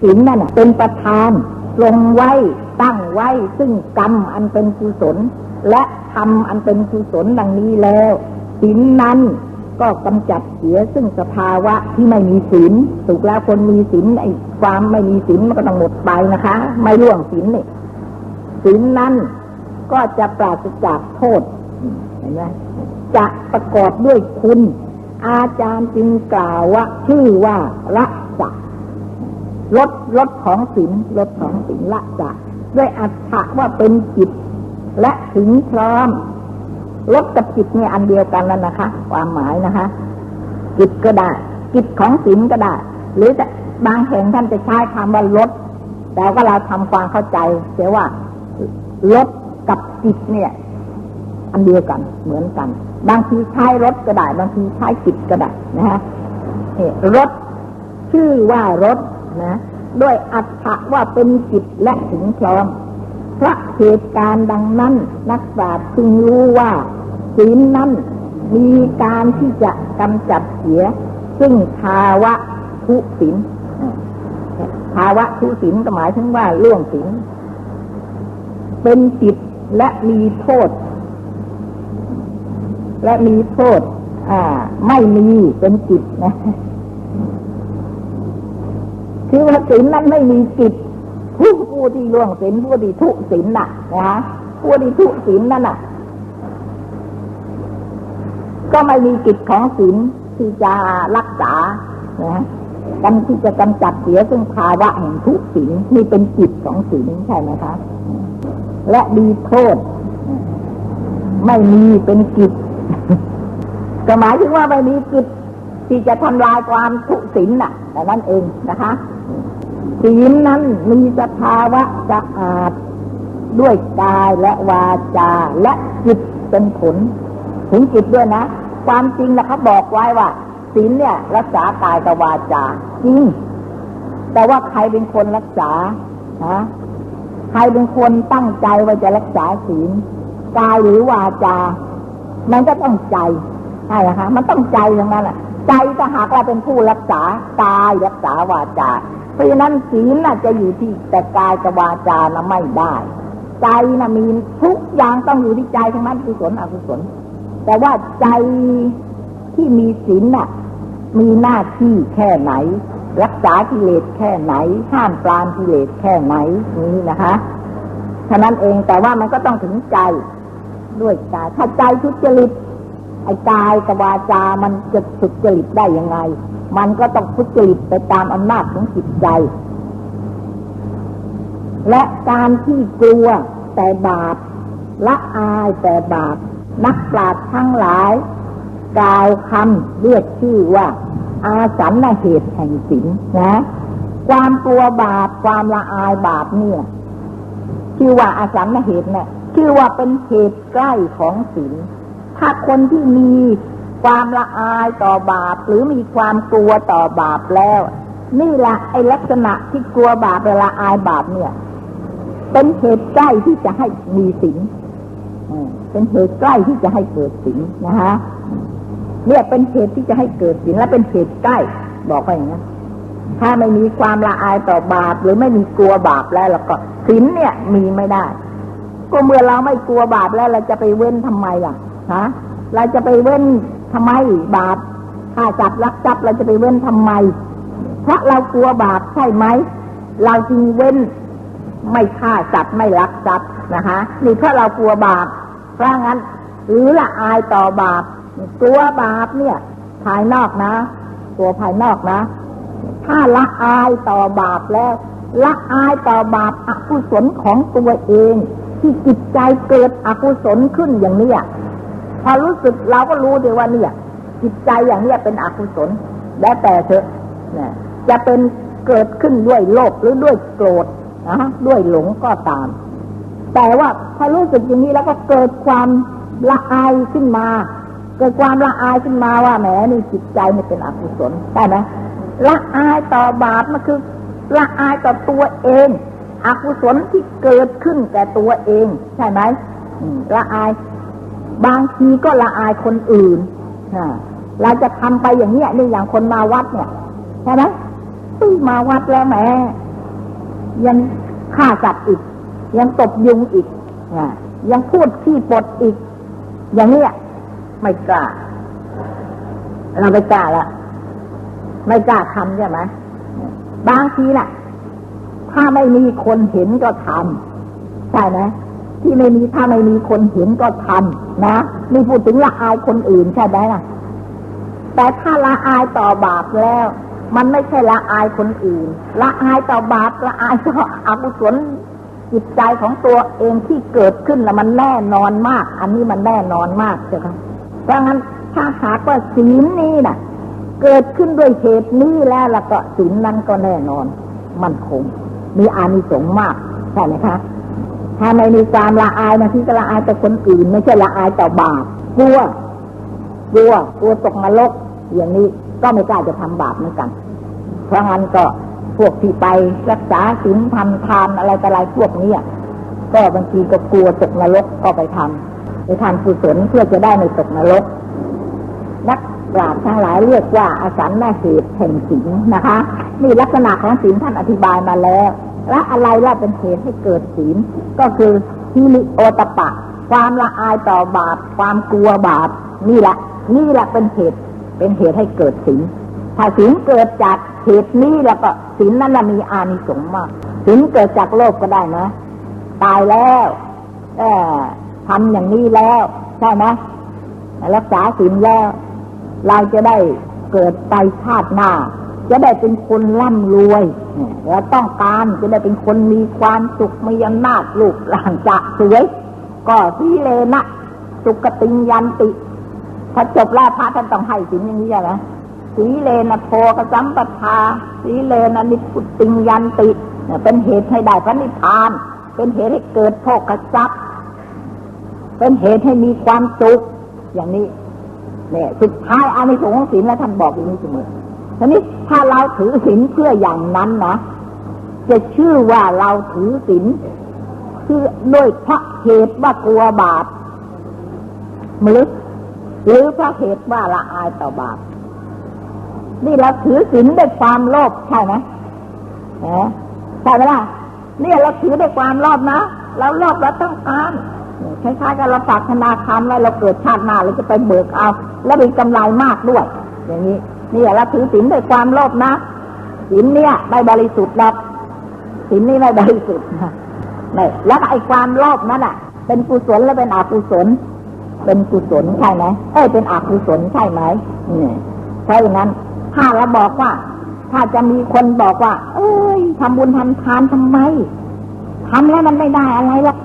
ศีลนั่นเป็นประธานลงไว้ตั้งไว้ซึ่งกรรมอันเป็นกุศล และทำอันเป็นกุศลดังนี้แล้วศีลนั้นก็กำจัดเสียซึ่งสภาวะที่ไม่มีศีลถูกแล้วคนมีศีลไอ้ความไม่มีศีลมันก็ต้องหมดไปนะคะ ไม่ล่วงศีลนี่ศีลนั้นก็จะปราศจากโทษเห็นไหมจะประกอบด้วยคุณ อาจารย์จึงกล่าวว่าชื่อว่าละ ลดลดของศีลลดของศีลละจักด้วยอัตถะว่าเป็นจิต และถึงพร้อมลดกับจิตเนี่ยอันเดียวกันแล้วนะคะ ความหมายนะคะ จิตก็ได้จิตของศีลก็ได้ หรือจะบางแห่งท่านจะใช้คำว่าลดแต่ก็เราทำความเข้าใจเสียว่าลดกับจิตเนี่ย อันเดียวกันเหมือนกัน บางทีใช้รถก็ได้ บางทีใช้จิตก็ได้นะฮะรถชื่อว่ารถ นะด้วยอัตถะว่าเป็นจิตและถึงพร้อมเพราะเหตุการณ์ดังนั้นนักปราชญ์จึงรู้ว่าศีลนั้นมีการที่จะกำจัดเสีย ซึ่งภาวะทุศีลภาวะทุศีลก็หมายถึงว่าล่วงศีลเป็นจิตและมีโทษ และมีโทษ อ่า ไม่มีเป็นจิตนะ คือว่าศีลนั้นไม่มีจิตผู้ผู้ที่ล่วงศีลผู้ที่ทุศีลน่ะนะผู้ที่ทุศีลนั่นน่ะ ก็ไม่มีกิจของศีลที่จะรักษานะกันที่จะกำจัดเสียซึ่งภาวะแห่งทุศีลนี่เป็นจิตของศีลใช่ไหมคะและดีโทษ ไม่มีเป็นกิจก็หมายถึงว่าไม่มีกิจที่จะทำลายความทุศีลน่ะ แต่นั่นเองนะคะศีลนั้นมีสภาวะสะอาดด้วยกายและวาจาและจิตเป็นผล ถึงจิตด้วยนะ ความจริงแล้วเขาบอกไว้ว่าศีลเนี่ย รักษากายกับวาจาจริง แต่ว่าใครเป็นคนรักษาฮะใครเป็นคนตั้งใจว่าจะรักษาศีลกายหรือวาจา มันก็ต้องใจใช่ไหมคะมันต้องใจอย่างนั้นแหละ ใจถ้าหากว่าเป็นผู้รักษากายรักษาวาจาเพราะฉะนั้นศีลน่ะจะอยู่ที่แต่กายกับวาจานะไม่ได้ ใจน่ะมีทุกอย่างต้องอยู่ที่ใจทั้งนั้นกุศลอกุศล แต่ว่าใจที่มีศีลน่ะมีหน้าที่แค่ไหน รักษากิเลสแค่ไหน ห้ามปรามกิเลสแค่ไหนนี้นะคะฉะนั้นเองแต่ว่ามันก็ต้องถึงใจด้วยกายถ้าใจทุจริต ไอ้กายกวาจามันจะสุจริตได้ยังไง มันก็ต้องทุจริตไปตามอำนาจของจิตใจ และการที่กลัวแต่บาปละอายแต่บาปนักปราชญ์ทั้งหลาย กล่าวคำเรียกชื่อว่า อาสันนเหตุแห่งศีลนะ ความกลัวบาปความละอายบาปเนี่ย ชื่อว่าอาสันเหตุเนี่ยชื่อว่าเป็นเหตุใกล้ของศีล ถ้าคนที่มีความละอายต่อบาป หรือมีความกลัวต่อบาปแล้ว นี่แหละไอลักษณะที่กลัวบาปเวลาอายบาปเนี่ย เป็นเหตุใกล้ที่จะให้มีศีลเป็นเหตุใกล้ที่จะให้เกิดศีลนะคะเนี่ยเป็นเหตุที่จะให้เกิดศีลและเป็นเหตุใกล้ บอกว่าอย่างนี้นถ้าไม่มีความละอายต่อบาป หรือไม่มีกลัวบาปแล้วแล้วก็ศีลเนี่ยมีไม่ได้ ก็เมื่อเราไม่กลัวบาปแล้วเราจะไปเว้นทำไมอะ ฮะเราจะไปเว้นทำไมบาปฆ่าจับลักจับเราจะไปเว้นทำไม เพราะเรากลัวบาปใช่ไหม เราจึงเว้นไม่ฆ่าจับไม่ลักจับนะคะนี่เพราะเรากลัวบาป เพราะงั้นหรือละอายต่อบาป กลัวบาปเนี่ย ภายนอกนะ ตัวภายนอกนะ ถ้าละอายต่อบาปแล้วละอายต่อบาปอกุศลของตัวเอง ที่จิตใจเกิดอกุศลขึ้นอย่างนี้ พอรู้สึกเราก็รู้ดีว่าเนี่ย จิตใจอย่างเนี้ยเป็นอกุศลแล้วแต่เถอะนะจะเป็นเกิดขึ้นด้วยโลภหรือด้วยโกรธนะด้วยหลงก็ตาม แต่ว่าพอรู้สึกอย่างนี้แล้วก็เกิดความละอายขึ้นมา เกิดความละอายขึ้นมาว่าแหมนี่จิตใจนี่เป็นอกุศลได้ไหมละอายต่อบาปมันคือละอายต่อตัวเองอกุศลที่เกิดขึ้นแก่ตัวเอง ใช่ไหมละอาย บางทีก็ละอายคนอื่นเราจะทำไปอย่างเนี้ยนี่อย่างคนมาวัดเนี่ยใช่ไหมมาวัดแล้วแหมยังฆ่าสัตว์อีก ยังตบยุงอีกอยังพูดขี้ปดอีก อย่างเนี้ยไม่กล้า เราไม่กล้าละไม่กล้าทำใช่ไหมบางทีน่ะ ถ้าไม่มีคนเห็นก็ทำใช่ไหมที่ไม่มีถ้าไม่มีคนเห็นก็ทำ นะนี่พูดถึงละอายคนอื่นใช่ไหมล่ะ แต่ถ้าละอายต่อบาปแล้ว มันไม่ใช่ละอายคนอื่น ละอายต่อบาปละอายต่ออกุศลจิตใจของตัวเองที่เกิดขึ้นแล้วมันแน่นอนมาก อันนี้มันแน่นอนมากเจ้าค่ะเพราะงั้นถ้าหากว่าศีลนี้น่ะ เกิดขึ้นด้วยเหตุนี้แล้วล้วก็ศีลนั้นก็แน่นอน มันคง มีอานิสงส์มากใช่ไหมคะ ถ้าไม่มีความละอายบาทีก็ละอายต่อคนอื่น ไม่ใช่ละอายต่อบาปกลัวกลัวกลัวตกนรกอย่างนี้ก็ไม่กล้าจะทำบาปเหมือนกัน เพราะงั้นก็พวกที่ไปรักษาศีลทำทานอะไรต่ออะไรพวกนี้ก็บางทีก็กลัวตกนรกก็ไปทำไปทำกุศลเพื่อจะได้ไม่ตกนรก นักปราชญ์ทั้งหลายเรียกว่าอาสันนาเหตุแห่งศีลนะคะ นี่ลักษณะของศีลท่านอธิบายมาแล้ว และอะไรล่ะเป็นเหตุให้เกิดศีล ก็คือฮิริโอตปะ ความละอายต่อบาป ความกลัวบาป นี่แหละ นี่แหละเป็นเหตุ เป็นเหตุให้เกิดศีล ถ้าศีลเกิดจากเหตุนี้แล้วก็ศีลนั้นน่ะมีอานิสงส์มากศีลเกิดจากโลภก็ได้นะ ตายแล้วเออทำอย่างนี้แล้วใช่ไหมรักษาศีลแล้ว เราจะได้เกิดไปชาติหน้า จะได้เป็นคนร่ำรวยเราต้องการจะได้เป็นคนมีความสุขมีอำนาจลูกหลานจะสวยก็สีเลนะสุกติงยันติพอจบแล้วพระท่านต้องให้สินอย่างนี้ใช่ไหมสีเลนะโพกสัมปทา สีเลนะนิพุติงยันติ เป็นเหตุให้ได้พระนิพพาน เป็นเหตุให้เกิดโภคทรัพย์เป็นเหตุให้มีความสุขอย่างนี้เนี่ยสุดท้ายอานิสงส์ของศีลแล้วท่านบอกอย่างนี้เสมอ ทีนี้ถ้าเราถือศีลเพื่ออย่างนั้นนะจะชื่อว่าเราถือศีลคือโดยพระเหตุว่ากลัวบาปหรือหรือพระเหตุว่าละอายต่อบาปนี่เราถือศีลด้วยความโลภใช่ไหมเออใช่ไหมล่ะเนี่ยเราถือด้วยความโลภนะเราโลภเราต้องการคล้ายๆกับเราฝากธนาคารไว้เราเกิดชาติหน้าเราจะไปเบิกเอา แล้วมีกำไรมากด้วย อย่างนี้ นี่เราถือศีลด้วยความโลภนะศีลเนี่ยไม่บริสุทธิ์หรอกศีลนี่ไม่บริสุทธิ์นี่แล้วไอ้ความโลภนั้นอะ เป็นกุศลแล้วเป็นอกุศล เป็นกุศลใช่ไหมเอ้ยเป็นอกุศลใช่ไหมเนี่ยเพราะอย่างนั้นถ้าเราบอกว่า ถ้าจะมีคนบอกว่า เอ้ยทำบุญทำทานทำไมทำแล้วมันไม่ได้อะไรหรอก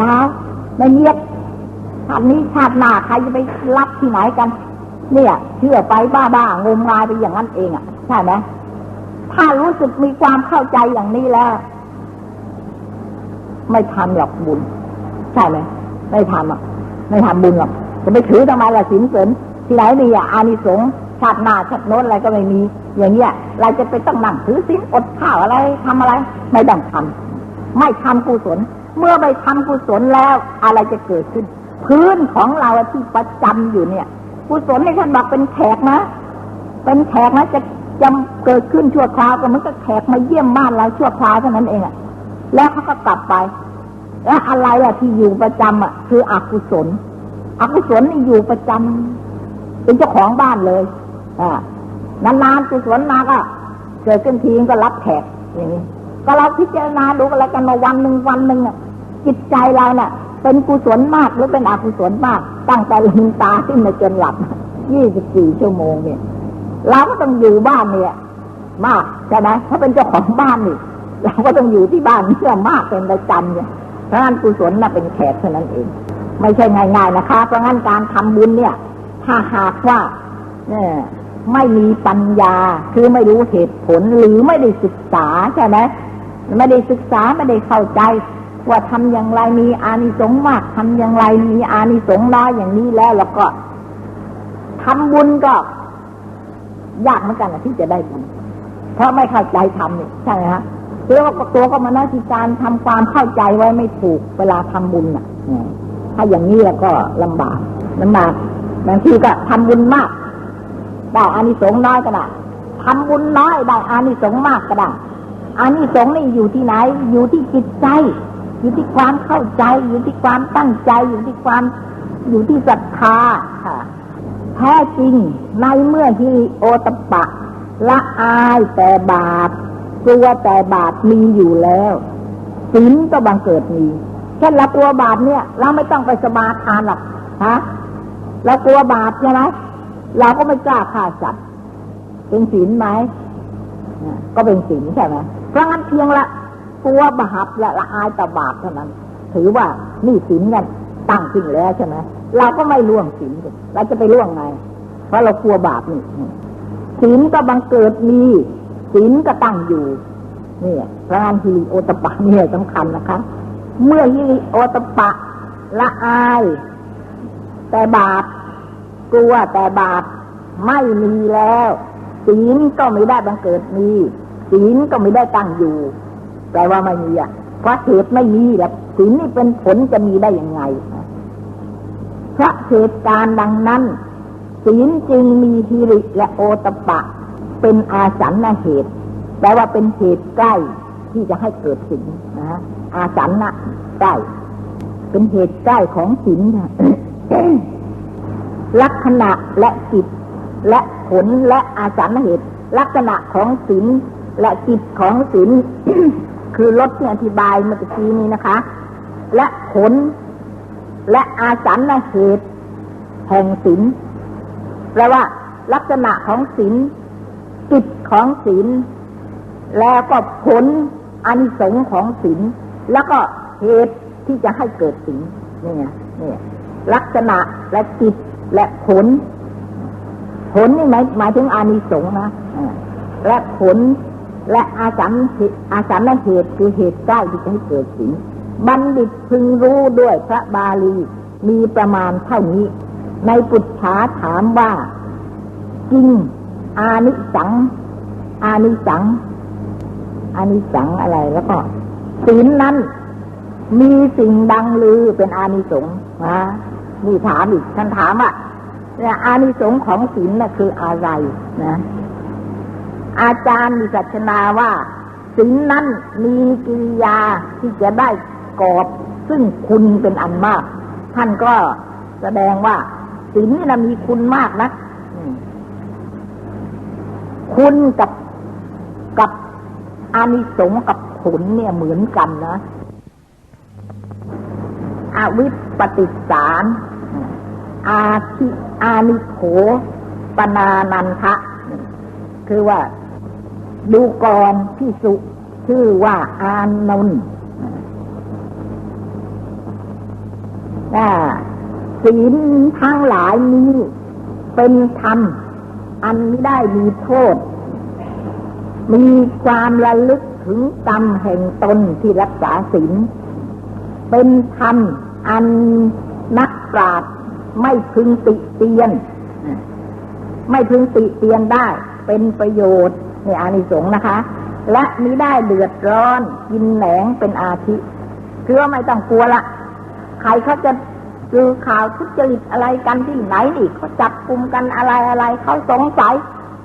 ดาวไม่เงียบชาตินี้ชาติหน้าใครจะไปรับที่ไหนกัน เนี่ย เชื่อไปบ้าๆงมงายไปอย่างนั้นเองอะใช่ไหมถ้ารู้สึกมีความเข้าใจอย่างนี้แล้ว ไม่ทำหรอกบุญ ใช่ไหมไม่ทำอะ ไม่ทำบุญหรอกจะไปถือทำไมล่ะสินเสริญที่ไหนมีอะอานิสงส์ชาติหน้าชาติโน้นอะไรก็ไม่มี อย่างเงี้ยเราจะไปต้องนั่งถือสินอดข้าวอะไรทำอะไร ไม่ต้องทำไม่ทำกุศล เมื่อไปทำกุศลแล้วอะไรจะเกิดขึ้น พื้นของเราที่ประจำอยู่เนี่ย กุศลในท่านบอกเป็นแขกนะ เป็นแขกนะจะจำเกิดขึ้นชั่วคราวก็มันก็แขกมาเยี่ยมบ้านเราชั่วคราวเท่านั้นเองอะแล้วเขาก็กลับไป แล้วอะไรล่ะที่อยู่ประจำอะคืออกุศล อกุศลนี่อยู่ประจำเป็นเจ้าของบ้านเลยอ่านานๆกุศลมาก็เกิดขึ้นทีก็รับแขกอย่างนี้ก็เราพิจารณาดูกันแล้วกันมาวันหนึ่งวันหนึ่งอะจิตใจเราเน่ะ เป็นกุศลมากหรือเป็นอกุศลมาก ตั้งแต่ลืมตาขึ้นมาจนหลับยี่สิบสี่ชั่วโมงเนี่ยเราก็ต้องอยู่บ้านเนี่ย มากใช่ไหมถ้าเป็นเจ้าของบ้านนี่เราก็ต้องอยู่ที่บ้านเพื่อมากเป็นประจำเนี่ยเพราะงั้นกุศลน่ะเป็นแขกเท่านั้นเอง ไม่ใช่ง่ายๆนะคะ เพราะงั้นการทำบุญเนี่ย ถ้าหากว่าเนี่ยไม่มีปัญญาคือไม่รู้เหตุผลหรือไม่ได้ศึกษาใช่ไหมไม่ได้ศึกษาไม่ได้เข้าใจ ว่าทำอย่างไรมีอานิสงส์มากทำอย่างไรมีอานิสงส์น้อยอย่างนี้แล้วแล้วก็ทำบุญก็ยากเหมือนกันนะที่จะได้บุญเพราะไม่เข้าใจทำนี่ใช่ไหมฮะตัวก็ตัวก็มานาจิการทำความเข้าใจไว้ไม่ถูกเวลาทำบุญอะถ้าอย่างนี้แล้วก็ลำบากลำบากบางทีก็ทำบุญมากได้อานิสงส์น้อยก็ได้ทำบุญน้อยได้อานิสงส์มากก็ได้อันนี้สงส์นี่อยู่ที่ไหน อยู่ที่จิตใจ อยู่ที่ความเข้าใจ อยู่ที่ความตั้งใจ อยู่ที่ความอยู่ที่ศรัทธาค่ะ แท้จริงในเมื่อฮิริโอตปะ ละอายแต่บาปกลัวแต่บาปมีอยู่แล้วศีลก็บังเกิดมีแค่เรากลัวบาปเนี่ย เราไม่ต้องไปสมาทานหรอกฮะเรากลัวบาปใช่ไหมเราก็ไม่กล้าฆ่าสัตว์เป็นศีลไหมก็เป็นศีลใช่ไหมเพราะงั้นเพียงละ กลัวบาปและละอายต่อบาปเท่านั้น ถือว่านี่ศีลกันตั้งขึ้นแล้วใช่ไหมเราก็ไม่ล่วงศีลเราจะไปล่วงไง เพราะเรากลัวบาปนี่ศีลก็บังเกิดมีศีลก็ตั้งอยู่เนี่ยพระงานฮิริโอตปะเนี่ยสำคัญนะคะ เมื่อฮิริโอตปะละอาย แต่บาปกลัวแต่บาปไม่มีแล้ว ศีลก็ไม่ได้บังเกิดมีศีลก็ไม่ได้ตั้งอยู่ แปลว่าไม่มีอะเพราะเหตุไม่มีแล้วศีลนี่เป็นผลจะมีได้ยังไงพระเหตุการณ์ดังนั้น ศีลจึงมีฮิริและโอตปะ เป็นอาสันนเหตุ แปลว่าเป็นเหตุใกล้ที่จะให้เกิดศีลนะอาสันนะใกล้เป็นเหตุใกล้ของศีลลักษณะและจิตและผลและอาสันเหตุ ลักษณะของศีลและจิตของศีล คือลดที่อธิบายเมื่อกี้นี้นะคะ และผล และอาสันเหตุ แห่งศีลแปลว่า ลักษณะของศีลจิตของศีลแล้วก็ผลอันสงของศีลแล้วก็เหตุที่จะให้เกิดศีลนี่ยเนี่ลักษณะและจิตและผล ผลนี่หมายหมายถึงอานิสงส์นะและผล และอาสัมอาสัมเหตุคือเหตุใกล้ที่จะให้เกิดศีลบัณฑิตพึงรู้ด้วยพระบาลีมีประมาณเท่านี้ ในปุจฉาถามว่า จริง อานิสัง อานิสัง อานิสังอะไรแล้วก็ศีลนั้น มีสิ่งดังลือเป็นอานิสงส์นะนี่ถามอีกท่านถามว่าอานิสงส์ของศีลน่ะคืออะไรนะ อาจารย์มีสัชนาว่าศีลนั้นมีกิริยาที่จะได้กอบ ซึ่งคุณเป็นอันมาก ท่านก็แสดงว่าศีลนี่นะมีคุณมากนะคุณกับกับอานิสงส์กับผลเนี่ยเหมือนกันนะอวิปปิสารอาทิอานิโขปนานันทะคือว่า ดูกรที่สุชื่อว่าอานนท์ศีลทั้งหลายนี้เป็นธรรม อันไม่ได้มีโทษ มีความระลึกถึงกรรมแห่งตนที่รักษาศีลเป็นธรรม อันนักปราชญ์ไม่พึงติเตียน ไม่พึงติเตียนได้ เป็นประโยชน์ ในอานิสงส์นะคะ และมิได้เดือดร้อนกินแหนงเป็นอาทิคือว่าไม่ต้องกลัวละใครเขาจะดูข่าวทุจริตอะไรกันที่ไหนนี่เขาจับกลุ่มกันอะไรอะไรเขาสงสัย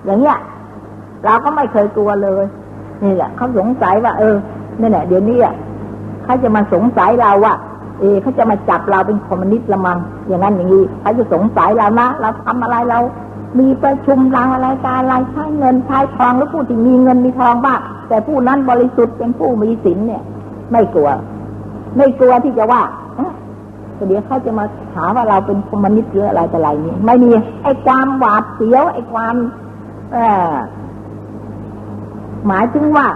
อย่างเงี้ย เราก็ไม่เคยกลัวเลย นี่แหละเขาสงสัยว่า เออนี่แหละเดี๋ยวนี้เขาจะมาสงสัยเราว่าเอเขาจะมาจับเราเป็นคอมมิวนิสต์ละมังอย่างนั้นอย่างนี้เขาจะสงสัยเรานะเราทำอะไรเรา มีประชุมรางอะไรการอะไรใช้เงินใช้ทองแล้วผู้ที่มีเงินมีทองบ้างแต่ผู้นั้นบริสุทธิ์เป็นผู้มีศีลเนี่ย ไม่กลัว ไม่กลัวที่จะว่าเดี๋ยวเขาจะมาหาว่าเราเป็นคอมมิวนิสต์หรืออะไรแต่ไรนี้ไม่มีไอ้ความหวาดเสียวไอ้ความเออหมายถึงว่า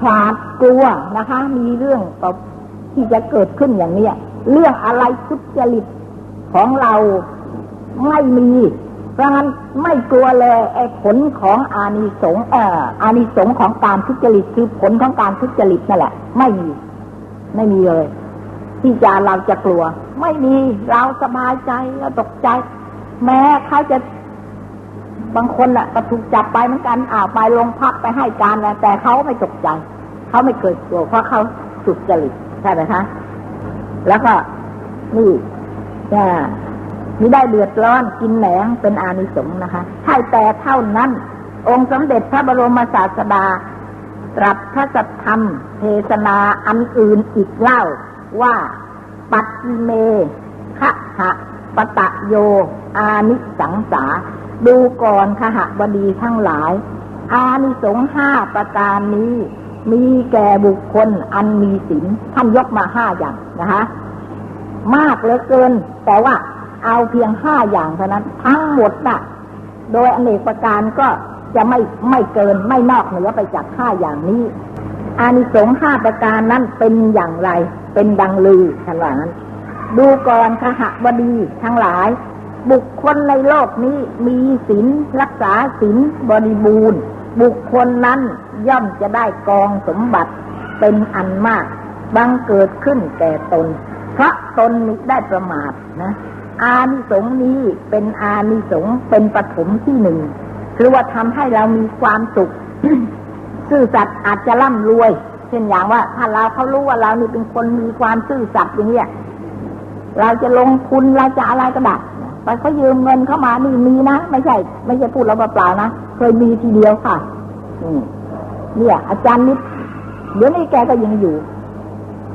ขาดกลัวนะคะ มีเรื่องที่จะเกิดขึ้นอย่างเนี้ยเรื่องอะไรทุจริตของเราไม่มี เพราะงั้นไม่กลัวเลยไอ้ผลของอานิสงส์เอ่ออานิสงส์ของการทุจริตคือผลของการทุจริตนั่นแหละ ไม่มี ไม่มีเลย ที่จะเราจะกลัว ไม่มีเราสบายใจเราตกใจ แม้เขาจะบางคนอะก็ถูกจับไปเหมือนกันอ่าไปลงพักไปให้การแล้วแต่เขาไม่ตกใจ เขาไม่เคยกลัวเพราะเขาสุจริตใช่ไหมคะแล้วก็นี่จะ มีได้เดือดร้อนกินแหนงเป็นอานิสงส์นะคะใช่แต่เท่านั้น องค์สมเด็จพระบรมศาสดา ตรัสพระสัทธรรม เทศนาอันอื่นอีกเล่าว่า ปัตติเมคะหะปะตะโย อานิสังสา ดูก่อนขหบดีทั้งหลาย อานิสงส์ห้าประการนี้ มีแก่บุคคลอันมีศีลท่านยกมาห้าอย่างนะคะ มากเหลือเกิน แต่ว่า เอาเพียงห้าอย่างเท่านั้น ทั้งหมดน่ะ โดยอเนกประการก็จะไม่ไม่เกินไม่นอกเหนือไปจากห้าอย่างนี้ อานิสงส์ห้าประการนั้นเป็นอย่างไร เป็นดังลือท่านว่านั้น ดูก่อนขหบดีทั้งหลาย บุคคลในโลกนี้มีศีลรักษาศีลบริบูรณ์ บุคคลนั้นย่อมจะได้กองสมบัติเป็นอันมาก บังเกิดขึ้นแก่ตน เพราะตนมิได้ประมาทนะ อานิสงส์นี้เป็นอานิสงส์เป็นปฐมที่หนึ่งคือว่าทำให้เรามีความสุขซื่อสัตย์อาจจะร่ำรวย เช่นอย่างว่า ถ้าเราเขารู้ว่าเรานี่เป็นคนมีความซื่อสัตย์อย่างเนี้ยเราจะลงทุนเราจะอะไรก็ได้ไปเขายืมเงินเข้ามานี่มีนะไม่ใช่ ไม่ใช่พูดเราเปล่าๆนะเคยมีทีเดียวค่ะเนี่ย อาจารย์นิดเดี๋ยวนี้แกก็ยังอยู่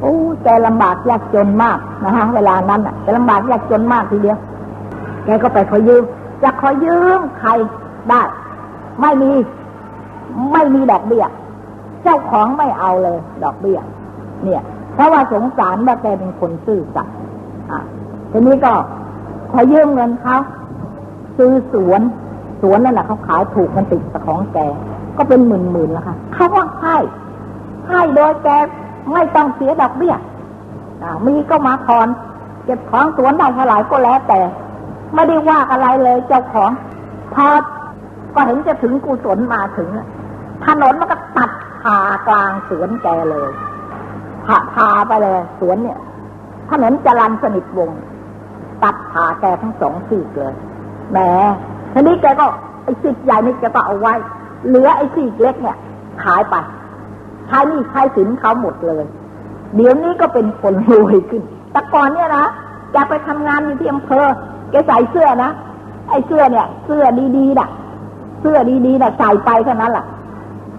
โอ้แกลำบากยากจนมากนะฮะ เวลานั้นแกลำบากยากจนมากทีเดียว แกก็ไปขอยืม จะขอยืมใครได้ ไม่มี ไม่มีดอกเบี้ย เจ้าของไม่เอาเลย ดอกเบี้ย เนี่ย เพราะว่าสงสารว่าแกเป็นคนซื่อสัตย์อะทีนี้ก็ขอยืมเงินเขาซื้อสวนสวนนั่นแหละเขาขายถูกมันติดแต่ของแก ก็เป็นหมื่นๆแล้วค่ะเขาว่าให้ให้โดยแก ไม่ต้องเสียดอกเบี้ยมีก็มาทอน เก็บของสวนได้เท่าไหร่ก็แล้วแต่ ไม่ได้ว่าอะไรเลยเจ้าของ พอก็เห็นจะถึงกุศลมาถึง ถนนมันก็ตัดผ่ากลางสวนแกเลยผ่าพาไปเลยสวนเนี่ย ถนนจรันสนิทวง ตัดผ่าแกทั้งสองซีกเลยแหมทีนี้แกก็ไอ้ซีกใหญ่นี่แกก็เอาไว้ เหลือไอ้ซีกเล็กเนี่ย ขายไป ใช้หนี่ใช้สินเขาหมดเลย เดี๋ยวนี้ก็เป็นคนรวยขึ้น แต่ก่อนเนี่ยนะแกไปทำงานอยู่ที่อำเภอแกใส่เสื้อนะไอ้เสื้อเนี่ย เสื้อดีๆน่ะ เสื้อดีๆน่ะใส่ไปเท่านั้นแหละ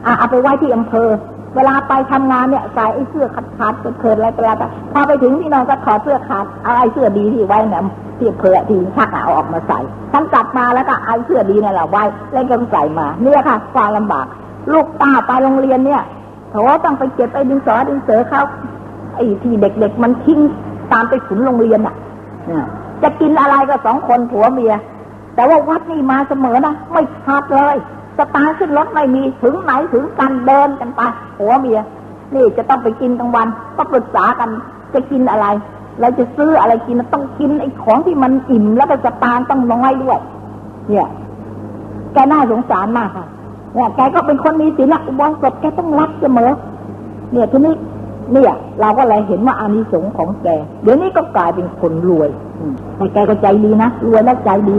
อะเอาไปไว้ที่อำเภอ เวลาไปทำงานเนี่ยใส่ไอ้เสื้อขาดขาดๆเคินๆอะไรก็แล้วแต่พอไปถึงที่นอนก็ถอดเสื้อขาดเอาไอ้เสื้อดีที่ไว้เนี่ยที่อำเภอที่ชักเอาออกมาใส่ท่านกลับมาแล้วก็เอาเสื้อดีนั่นแหละไว้แล้วก็ใส่มาเนี่ยค่ะความลำบาก ลูกตาไปโรงเรียนเนี่ย โถต้องไปเก็บไอ้ดินสอดินเสือเขาไอ้ที่เด็กๆมันทิ้งตามไปขุนโรงเรียนอะเนี่ยจะกินอะไรก็สองคนผัวเมีย แต่ว่าวัดนี่มาเสมอนะไม่ขาดเลยสตาร์ทขึ้นรถไม่มีถึงไหนถึงกันเดินกันไปผัวเมีย นี่จะต้องไปกินกลางวันก็ปรึกษากันจะกินอะไรเราจะซื้ออะไรกินต้องกินไอ้ของที่มันอิ่มแล้วก็สตางค์ต้องน้อยด้วย เนี่ยแกน่าสงสารมากค่ะ เนี่ยแกก็เป็นคนมีศีลอุโบสถแกต้องรักเสมอ เนี่ยทีนี้เนี่ย เราก็เลยเห็นว่าอานิสงส์ของแก เดี๋ยวนี้ก็กลายเป็นคนรวยแต่แกก็ใจดีนะรวยและใจดี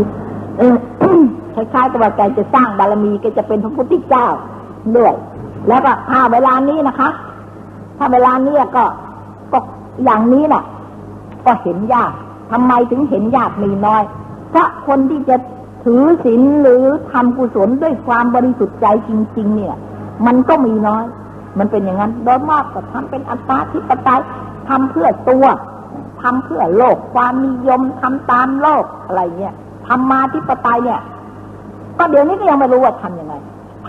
เออคล้ายๆกับว่าแกจะสร้างบารมีแกจะเป็นพระพุทธเจ้าด้วยแล้วก็ถ้าเวลานี้นะคะ ถ้าเวลานี้ก็ก็อย่างนี้น่ะ ก็เห็นยากทำไมถึงเห็นยากมีน้อย เพราะคนที่จะ ถือศีลหรือทำกุศลด้วยความบริสุทธิ์ใจจริง ๆ เนี่ย มันก็มีน้อย มันเป็นอย่างนั้นโดยมากก็ทำเป็นอัตตาธิปไตยทำเพื่อตัวทำเพื่อโลกความนิยมทำตามโลกอะไรเงี้ยทำมาธิปไตยเนี่ย ก็เดี๋ยวนี้ก็ยังไม่รู้ว่าทำยังไง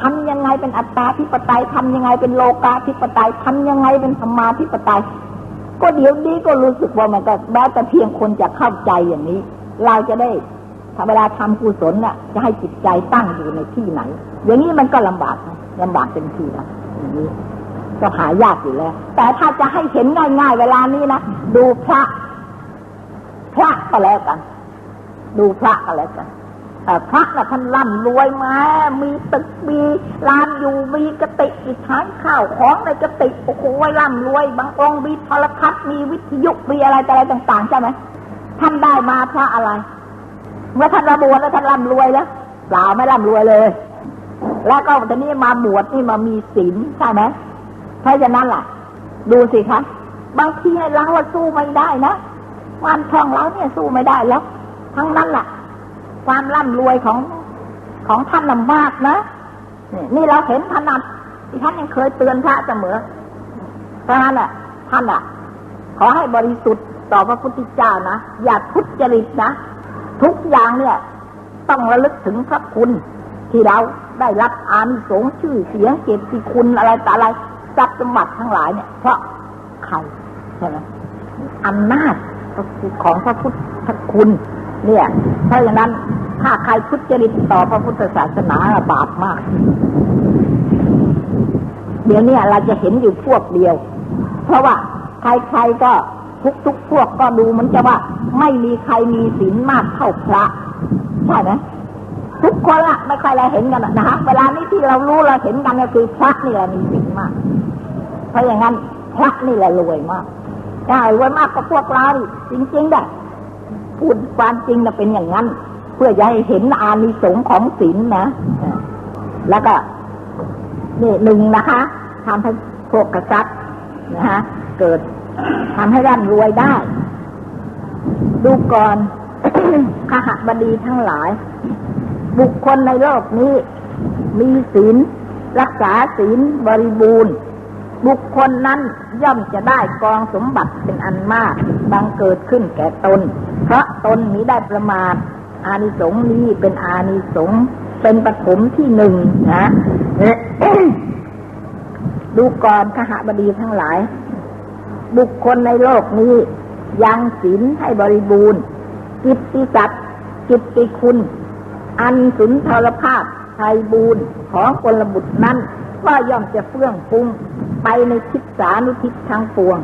ทำยังไงเป็นอัตตาธิปไตยทำยังไงเป็นโลกาธิปไตยทำยังไงเป็นธรรมาธิปไตยก็เดี๋ยวนี้ก็รู้สึกว่ามันก็แม้แต่เพียงคนจะเข้าใจอย่างนี้ เราจะได้ ถ้าเวลาทำกุศลน่ะ จะให้จิตใจตั้งอยู่ในที่ไหน อย่างนี้มันก็ลำบากนะลำบากเต็มทีนะอย่างนี้ก็หายากอยู่แล้ว แต่ถ้าจะให้เห็นง่ายๆ เวลานี้นะดูพระ พระก็แล้วกัน ดูพระก็แล้วกันเอ่พระน่ะท่านร่ำรวยมา มีตึกมีลานอยู่มีกติกอีกทั้งข้าวของในกติกโอ้โหร่ำรวย บางองค์มีโทรทัศน์มีวิทยุมีอะไรอะไรต่าง ๆ ใช่ไหมท่านได้มาพระอะไร เมื่อท่านมาบวชแล้วท่านร่ำรวยแล้วเปล่าไม่ร่ำรวยเลย แล้วก็ตอนนี้มาบวชนี่มามีศีลใช่ไหมเพราะฉะนั้นล่ะ ดูสิคะบางทีเราว่าสู้ไม่ได้นะความท่องเราเนี่ยสู้ไม่ได้แล้ว ทั้งนั้นแหละความร่ำรวยของของท่านลำมากนะนี่เราเห็นถนัดที่ท่านยังเคยเตือนพระเสมอเพราะฉะนั้นอะ ท่านอะ ขอให้บริสุทธิ์ต่อพระพุทธเจ้านะ อย่าทุจริตนะ ทุกอย่างเนี่ย ต้องระลึกถึงพระคุณ ที่เราได้รับอานิสงส์ชื่อเสียงเกียรติคุณอะไรต่ออะไรทรัพย์สมบัติทั้งหลายเนี่ย เพราะใครใช่ไหมอำนาจของพระพุทธคุณ เนี่ย เพราะฉะนั้นถ้าใครพุทุจริตต่อพระพุทธศาสนาบาปมาก เดี๋ยวนี้เราจะเห็นอยู่พวกเดียว เพราะว่าใครๆก็ ทุกๆพวกก็ดูเหมันจะว่า ไม่มีใครมีศีลมากเท่าพระใช่ไหมทุกคนละไม่ค่อยเราเห็นกันนะฮะเวลานี้ที่เรารู้เราเห็นกันก็คือพระนี่แหละมีศีลมาก เพราะอย่างนั้นพระนี่แหละรวยมากใช่รวยมากก็พวกเราดิจริงๆได้พูดความจริงนะเป็นอย่างนั้น เพื่อจะให้เห็นอานิสงส์ของศีลนะ แล้วก็นี่หนึ่งนะคะทำให้พวกกษัตริย์นะฮะเกิด ทำให้ร่ำรวยได้ ดูก่อนขหบดีทั้งหลาย บุคคลในโลกนี้ มีศีล รักษาศีลบริบูรณ์ บุคคลนั้นย่อมจะได้กองสมบัติเป็นอันมาก บังเกิดขึ้นแก่ตน เพราะตนนี้ได้ประมาทอานิสงส์นี้เป็นอานิสงส์เป็นปฐมที่หนึ่งนะดูก่อนขหบดีทั้งหลาย บุคคลในโลกนี้ ยังศีลให้บริบูรณ์ กิตติศักดิ์กิตติคุณ อันสุนทรภาพไทยบูรณ์ของกลบุตรนั้น ก็ย่อมจะเฟื่องฟุ้งไปในทิศสานุทิศทางปวง